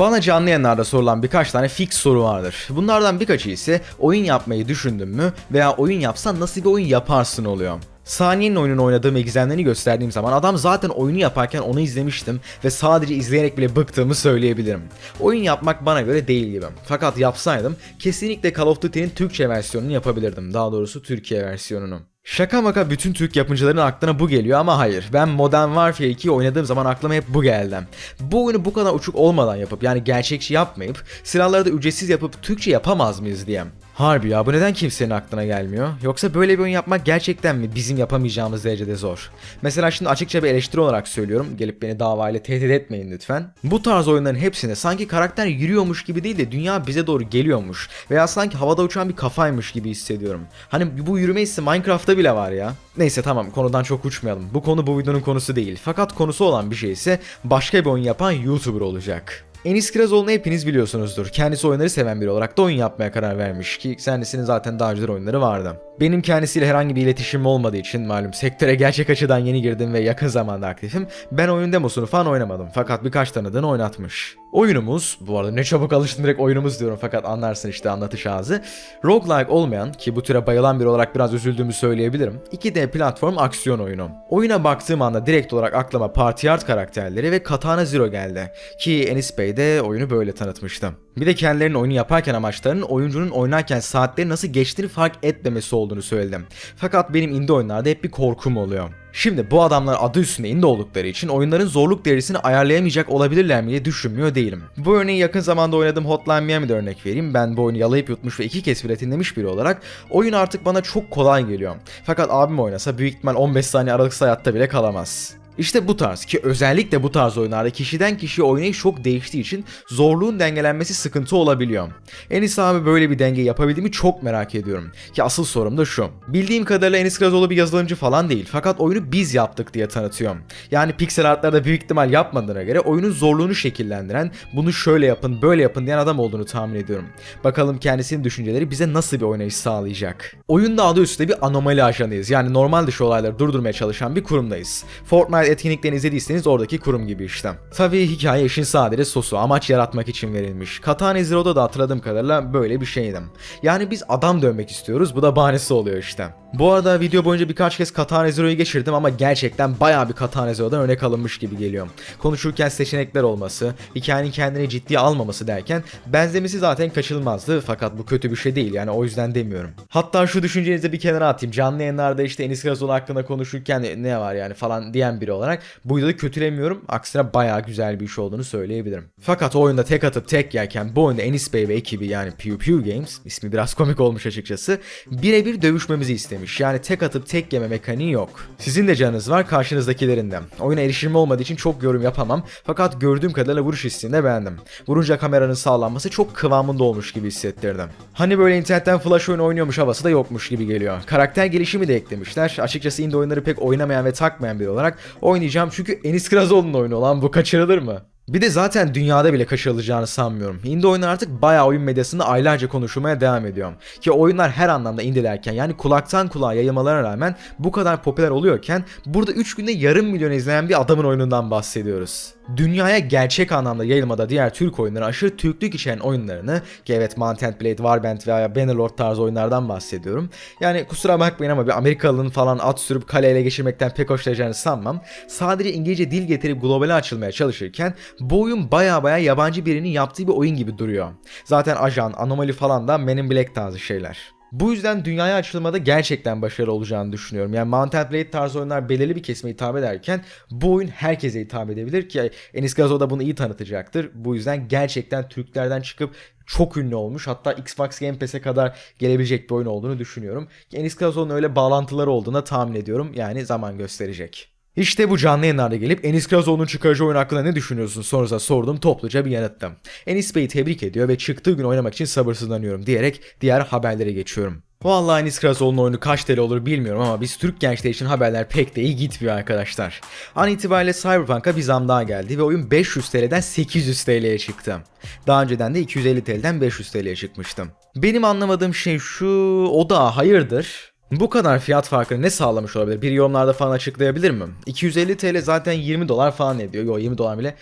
Bana canlı yayınlarda sorulan birkaç tane fix soru vardır. Bunlardan birkaçı ise oyun yapmayı düşündün mü veya oyun yapsan nasıl bir oyun yaparsın oluyor. Saniyenin oyununu oynadığım egzemlerini gösterdiğim zaman adam zaten oyunu yaparken onu izlemiştim ve sadece izleyerek bile bıktığımı söyleyebilirim. Oyun yapmak bana göre değil gibi. Fakat yapsaydım kesinlikle Call of Duty'nin Türkçe versiyonunu yapabilirdim. Daha doğrusu Türkiye versiyonunu. Şaka maka bütün Türk yapımcıların aklına bu geliyor ama hayır. Ben Modern Warfare 2'yi oynadığım zaman aklıma hep bu geldi. Bu oyunu bu kadar uçuk olmadan yapıp yani gerçekçi yapmayıp silahları da ücretsiz yapıp Türkçe yapamaz mıyız diye. Harbi ya bu neden kimsenin aklına gelmiyor? Yoksa böyle bir oyun yapmak gerçekten mi bizim yapamayacağımız derecede zor? Mesela şimdi açıkça bir eleştiri olarak söylüyorum. Gelip beni davayla tehdit etmeyin lütfen. Bu tarz oyunların hepsinde sanki karakter yürüyormuş gibi değil de dünya bize doğru geliyormuş. Veya sanki havada uçan bir kafaymış gibi hissediyorum. Hani bu yürüme hissi Minecraft'ta bile var ya. Neyse tamam konudan çok uçmayalım. Bu konu bu videonun konusu değil. Fakat konusu olan bir şey ise başka bir oyun yapan YouTuber olacak. Enis Kirazoğlu'nu hepiniz biliyorsunuzdur. Kendisi oyunları seven biri olarak da oyun yapmaya karar vermiş ki kendisinin zaten daha önce oyunları vardı. Benim kendisiyle herhangi bir iletişimim olmadığı için malum sektöre gerçek açıdan yeni girdim ve yakın zamanda aktifim. Ben oyun demosunu falan oynamadım fakat birkaç tanıdığını oynatmış. Oyunumuz, bu arada ne çabuk alıştım direkt oyunumuz diyorum fakat anlarsın işte anlatış ağzı. Roguelike olmayan ki bu türe bayılan biri olarak biraz üzüldüğümü söyleyebilirim. 2D platform aksiyon oyunu. Oyuna baktığım anda direkt olarak aklıma Party Art karakterleri ve Katana Zero geldi. Ki Enis Bey de oyunu böyle tanıtmıştı. Bir de kendilerinin oyunu yaparken amaçlarının oyuncunun oynarken saatleri nasıl geçtiğini fark etmemesi olduğunu söyledim. Fakat benim indie oyunlarda hep bir korkum oluyor. Şimdi bu adamlar adı üstünde indie oldukları için oyunların zorluk derecesini ayarlayamayacak olabilirler mi diye düşünmüyor değilim. Bu örneği yakın zamanda oynadığım Hotline Miami'de örnek vereyim. Ben bu oyunu yalayıp yutmuş ve iki kez platinlemiş biri olarak oyun artık bana çok kolay geliyor. Fakat abim oynasa büyük ihtimal 15 saniye aralıksız hayatta bile kalamaz. İşte bu tarz ki özellikle bu tarz oyunlarda kişiden kişiye oynayış çok değiştiği için zorluğun dengelenmesi sıkıntı olabiliyor. Enis abi böyle bir denge yapabildiğimi çok merak ediyorum. Ki asıl sorum da şu. Bildiğim kadarıyla Enis Kirazoğlu bir yazılımcı falan değil fakat oyunu biz yaptık diye tanıtıyor. Yani piksel artlarda büyük ihtimal yapmadığına göre oyunun zorluğunu şekillendiren, bunu şöyle yapın böyle yapın diyen adam olduğunu tahmin ediyorum. Bakalım kendisinin düşünceleri bize nasıl bir oynayış sağlayacak. Oyunda adı üstünde bir anomali ajanıyız. Yani normal dışı olayları durdurmaya çalışan bir kurumdayız. Fortnite etkinliklerini izlediyseniz oradaki kurum gibi işte. Tabii hikaye işin sadece sosu amaç yaratmak için verilmiş. Katana Zero'da da hatırladığım kadarıyla böyle bir şeydim. Yani biz adam dönmek istiyoruz bu da bahanesi oluyor işte. Bu arada video boyunca birkaç kez Katana Zero'yu geçirdim ama gerçekten bayağı bir Katana Zero'dan örnek alınmış gibi geliyor. Konuşurken seçenekler olması, hikayenin kendini ciddiye almaması derken benzemesi zaten kaçınılmazdı fakat bu kötü bir şey değil yani o yüzden demiyorum. Hatta şu düşüncenizi bir kenara atayım. Canlı yayınlarda işte Enis Kirazoğlu hakkında konuşurken ne var yani falan diyen biri olarak bu videoda kötülemiyorum. Aksine bayağı güzel bir iş olduğunu söyleyebilirim. Fakat o oyunda tek atıp tek yerken bu oyunda Enis Bey ve ekibi yani Pew Pew Games ismi biraz komik olmuş açıkçası birebir dövüşmemizi istemiş. Yani tek atıp tek yeme mekaniği yok. Sizin de canınız var karşınızdakilerin de. Oyuna erişimim olmadığı için çok yorum yapamam. Fakat gördüğüm kadarıyla vuruş hissini de beğendim. Vurunca kameranın sağlanması çok kıvamında olmuş gibi hissettirdim. Hani böyle internetten flash oyun oynuyormuş havası da yokmuş gibi geliyor. Karakter gelişimi de eklemişler. Açıkçası indie oyunları pek oynamayan ve takmayan biri olarak oynayacağım çünkü Enis Kirazoğlu'nun oyunu olan bu kaçırılır mı? Bir de zaten dünyada bile kaçırılacağını sanmıyorum. Indie oyunlar artık bayağı oyun medyasında aylarca konuşulmaya devam ediyor. Ki oyunlar her anlamda indie derken yani kulaktan kulağa yayılmalarına rağmen bu kadar popüler oluyorken burada 3 günde yarım milyon izlenen bir adamın oyunundan bahsediyoruz. Dünyaya gerçek anlamda yayılmada diğer Türk oyunları aşırı Türklük içeren oyunlarını ki evet Mount and Blade, Warband veya Bannerlord tarzı oyunlardan bahsediyorum. Yani kusura bakmayın ama bir Amerikalının falan at sürüp kale ele geçirmekten pek hoşlanacağını sanmam. Sadece İngilizce dil getirip globale açılmaya çalışırken bu oyun baya baya yabancı birinin yaptığı bir oyun gibi duruyor. Zaten ajan, anomali falan da Men in Black tarzı şeyler. Bu yüzden dünyaya açılmada gerçekten başarılı olacağını düşünüyorum. Yani Mount Blade tarzı oyunlar belirli bir kesime hitap ederken bu oyun herkese hitap edebilir ki Enis Gazo da bunu iyi tanıtacaktır. Bu yüzden gerçekten Türklerden çıkıp çok ünlü olmuş. Hatta Xbox Game Pass'e kadar gelebilecek bir oyun olduğunu düşünüyorum. Enis Gazo'nun öyle bağlantıları olduğuna tahmin ediyorum. Yani zaman gösterecek. İşte bu canlı yayınlarda gelip Enis Kirazoğlu'nun çıkaracağı oyun hakkında ne düşünüyorsun sorunuza sordum topluca bir yanıttım. Enis Bey'i tebrik ediyor ve çıktığı gün oynamak için sabırsızlanıyorum diyerek diğer haberlere geçiyorum. Vallahi Enis Kirazoğlu'nun oyunu kaç TL olur bilmiyorum ama biz Türk gençleri için haberler pek de iyi gitmiyor arkadaşlar. An itibariyle Cyberpunk'a bir zam daha geldi ve oyun 500 TL'den 800 TL'ye çıktı. Daha önceden de 250 TL'den 500 TL'ye çıkmıştım. Benim anlamadığım şey şu, o da hayırdır? Bu kadar fiyat farkını ne sağlamış olabilir? Bir yorumlarda falan açıklayabilir mi? 250 TL zaten 20 dolar falan ediyor. Yo 20 dolar bile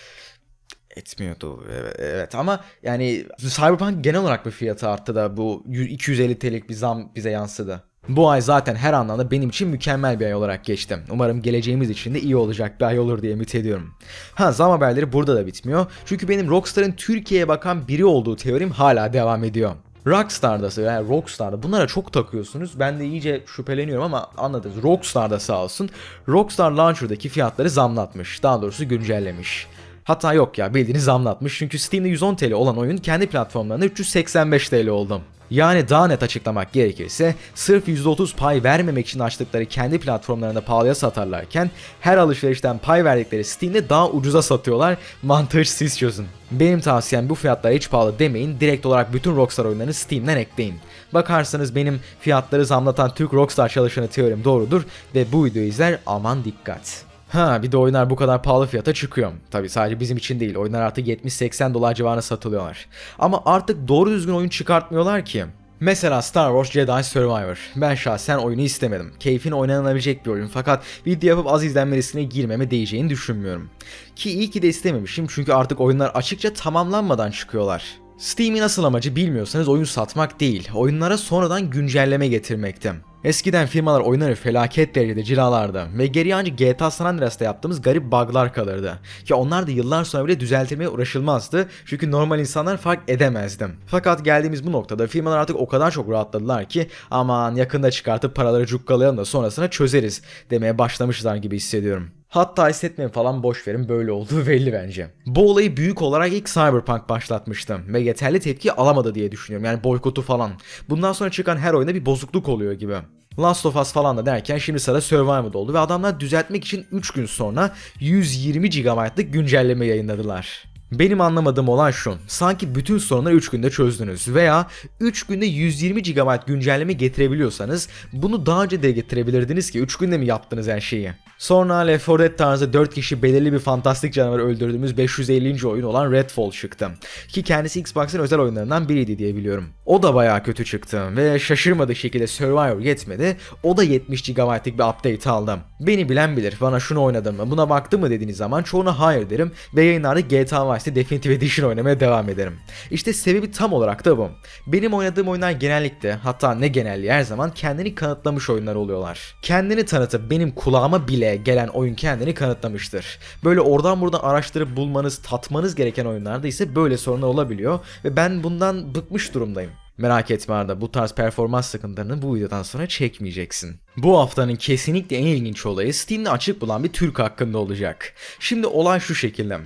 Etmiyordu evet, ama yani Cyberpunk genel olarak bir fiyatı arttı da bu 100 250 TL'lik bir zam bize yansıdı. Bu ay zaten her anlamda benim için mükemmel bir ay olarak geçti. Umarım geleceğimiz için de iyi olacak bir ay olur diye ümit ediyorum. Ha zam haberleri burada da bitmiyor. Çünkü benim Rockstar'ın Türkiye'ye bakan biri olduğu teorim hala devam ediyor. Rockstar'da yani Rockstar'da bunlara çok takıyorsunuz. Ben de iyice şüpheleniyorum ama anladınız. Rockstar'da sağ olsun Rockstar Launcher'daki fiyatları zamlatmış. Daha doğrusu güncellemiş. Hatta yok ya bildiğini zamlatmış çünkü Steam'de 110 TL olan oyun kendi platformlarında 385 TL oldu. Yani daha net açıklamak gerekirse sırf %30 pay vermemek için açtıkları kendi platformlarında pahalıya satarlarken her alışverişten pay verdikleri Steam'de daha ucuza satıyorlar. Mantığı siz çözün. Benim tavsiyem bu fiyatlara hiç pahalı demeyin. Direkt olarak bütün Rockstar oyunlarını Steam'den ekleyin. Bakarsanız benim fiyatları zamlatan Türk Rockstar çalışanı teorim doğrudur ve bu videoyu izler aman dikkat. Ha bir de oyunlar bu kadar pahalı fiyata çıkıyor. Tabi sadece bizim için değil. Oyunlar artık 70-80 dolar civarına satılıyorlar. Ama artık doğru düzgün oyun çıkartmıyorlar ki. Mesela Star Wars Jedi Survivor. Ben şahsen oyunu istemedim. Keyfini oynanabilecek bir oyun fakat video yapıp az izlenme riskine girmeme değeceğini düşünmüyorum. Ki iyi ki de istememişim çünkü artık oyunlar açıkça tamamlanmadan çıkıyorlar. Steam'in asıl amacı bilmiyorsanız oyun satmak değil, oyunlara sonradan güncelleme getirmekti. Eskiden firmalar oyunları felaket derecede cilalardı ve geriye ancak GTA San Andreas'ta yaptığımız garip bug'lar kalırdı. Ki onlar da yıllar sonra bile düzeltilmeye uğraşılmazdı çünkü normal insanlar fark edemezdi. Fakat geldiğimiz bu noktada firmalar artık o kadar çok rahatladılar ki aman yakında çıkartıp paraları cukkalayalım da sonrasına çözeriz demeye başlamışlar gibi hissediyorum. Hatta hissetmeyin falan boş verin böyle olduğu belli bence. Bu olayı büyük olarak ilk Cyberpunk başlatmıştı ve yeterli tepki alamadı diye düşünüyorum. Yani boykotu falan. Bundan sonra çıkan her oyunda bir bozukluk oluyor gibi. Last of Us falan da derken şimdi sırada Survivor'da oldu ve adamlar düzeltmek için 3 gün sonra 120 GB'lık güncelleme yayınladılar. Benim anlamadığım olan şu. Sanki bütün sorunları 3 günde çözdünüz veya 3 günde 120 GB güncelleme getirebiliyorsanız bunu daha önce de getirebilirdiniz ki 3 günde mi yaptınız her şeyi? Sonra Left 4 Dead tarzı 4 kişi belirli bir fantastik canavar öldürdüğümüz 550. oyun olan Redfall çıktı. Ki kendisi Xbox'ın özel oyunlarından biriydi diye biliyorum. O da bayağı kötü çıktı ve şaşırmadık şekilde Survivor yetmedi. O da 70 GB'lık bir update aldı. Beni bilen bilir bana şunu oynadım mı buna baktı mı dediğiniz zaman çoğuna hayır derim ve yayınlarda GTA Vice'de Definitive Edition oynamaya devam ederim. İşte sebebi tam olarak da bu. Benim oynadığım oyunlar genellikle hatta ne genelliği her zaman kendini kanıtlamış oyunlar oluyorlar. Kendini tanıtıp benim kulağıma bile gelen oyun kendini kanıtlamıştır. Böyle oradan buradan araştırıp bulmanız, tatmanız gereken oyunlarda ise böyle sorunlar olabiliyor ve ben bundan bıkmış durumdayım. Merak etme Arda bu tarz performans sıkıntılarını bu videodan sonra çekmeyeceksin. Bu haftanın kesinlikle en ilginç olayı Steam'de açık bulan bir Türk hakkında olacak. Şimdi olay şu şekilde.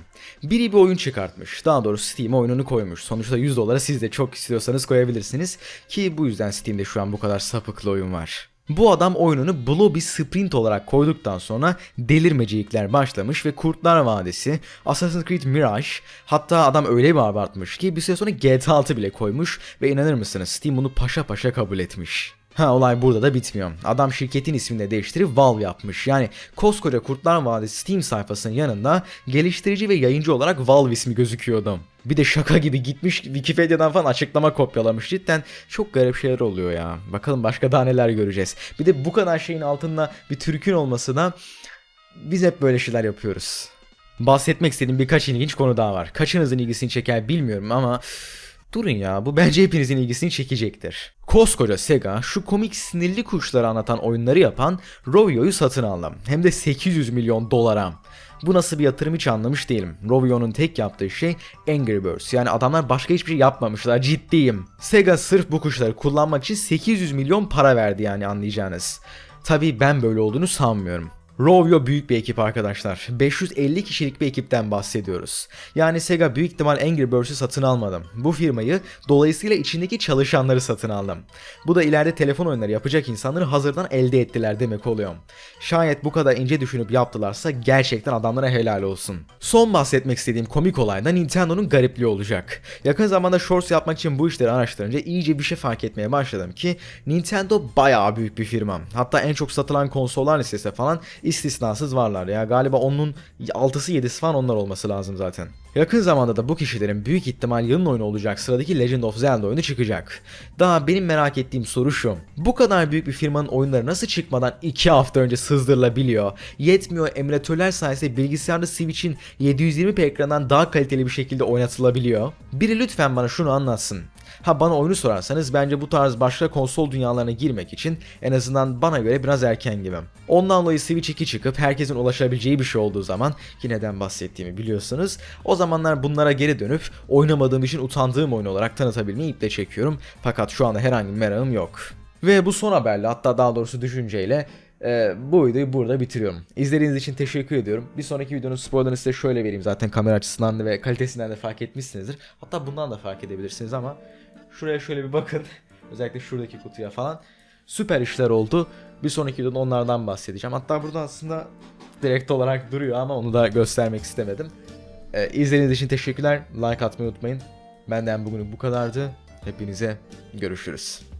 Biri bir oyun çıkartmış. Daha doğrusu Steam oyununu koymuş. Sonuçta 100 dolara siz de çok istiyorsanız koyabilirsiniz. Ki bu yüzden Steam'de şu an bu kadar sapıklı oyun var. Bu adam oyununu Blobby Sprint olarak koyduktan sonra delirmecilikler başlamış ve Kurtlar Vadisi, Assassin's Creed Mirage hatta adam öyle bir abartmış ki bir süre sonra GTA 6 bile koymuş ve inanır mısınız Steam bunu paşa paşa kabul etmiş. Ha olay burada da bitmiyor. Adam şirketin ismini de değiştirip Valve yapmış. Yani koskoca Kurtlar Vadisi Steam sayfasının yanında geliştirici ve yayıncı olarak Valve ismi gözüküyordu. Bir de şaka gibi gitmiş Wikipedia'dan falan açıklama kopyalamış. Cidden çok garip şeyler oluyor ya. Bakalım başka daha neler göreceğiz. Bir de bu kadar şeyin altında bir Türk'ün olması da biz hep böyle şeyler yapıyoruz. Bahsetmek istediğim birkaç ilginç konu daha var. Kaçınızın ilgisini çeker bilmiyorum ama Durun ya bu bence hepinizin ilgisini çekecektir. Koskoca Sega şu komik sinirli kuşları anlatan oyunları yapan Rovio'yu satın aldı. Hem de 800 milyon dolara. Bu nasıl bir yatırım hiç anlamış değilim. Rovio'nun tek yaptığı şey Angry Birds. Yani adamlar başka hiçbir şey yapmamışlar ciddiyim. Sega sırf bu kuşları kullanmak için 800 milyon para verdi yani anlayacağınız. Tabii ben böyle olduğunu sanmıyorum. Rovio büyük bir ekip arkadaşlar. 550 kişilik bir ekipten bahsediyoruz. Yani Sega büyük ihtimal Angry Birds'ü satın almadım. Bu firmayı dolayısıyla içindeki çalışanları satın aldım. Bu da ileride telefon oyunları yapacak insanları hazırdan elde ettiler demek oluyor. Şayet bu kadar ince düşünüp yaptılarsa gerçekten adamlara helal olsun. Son bahsetmek istediğim komik olay da Nintendo'nun garipliği olacak. Yakın zamanda Shorts yapmak için bu işleri araştırınca iyice bir şey fark etmeye başladım ki Nintendo bayağı büyük bir firma. Hatta en çok satılan konsollar listesinde falan istisnasız varlar ya. Galiba onun 6'sı 7'si falan onlar olması lazım zaten. Yakın zamanda da bu kişilerin büyük ihtimal yılın oyunu olacak sıradaki Legend of Zelda oyunu çıkacak. Daha benim merak ettiğim soru şu. Bu kadar büyük bir firmanın oyunları nasıl çıkmadan 2 hafta önce sızdırılabiliyor? Yetmiyor emülatörler sayesinde bilgisayarda Switch'in 720p ekrandan daha kaliteli bir şekilde oynatılabiliyor. Biri lütfen bana şunu anlatsın. Ha bana oyunu sorarsanız bence bu tarz başka konsol dünyalarına girmek için en azından bana göre biraz erken gibi. Ondan dolayı Switch 2 çıkıp herkesin ulaşabileceği bir şey olduğu zaman ki neden bahsettiğimi biliyorsunuz. O zamanlar bunlara geri dönüp oynamadığım için utandığım oyun olarak tanıtabilmeyi iple çekiyorum. Fakat şu anda herhangi bir merakım yok. Ve bu son haberle hatta daha doğrusu düşünceyle e, bu videoyu burada bitiriyorum. İzlediğiniz için teşekkür ediyorum. Bir sonraki videonun spoilerını size şöyle vereyim. Zaten kamera açısından da ve kalitesinden de fark etmişsinizdir. Hatta bundan da fark edebilirsiniz ama şuraya şöyle bir bakın. Özellikle şuradaki kutuya falan. Süper işler oldu. Bir sonraki videoda onlardan bahsedeceğim. Hatta burada aslında direkt olarak duruyor ama onu da göstermek istemedim. Ee, izlediğiniz için teşekkürler. Like atmayı unutmayın. Benden bugün bu kadardı. Hepinize görüşürüz.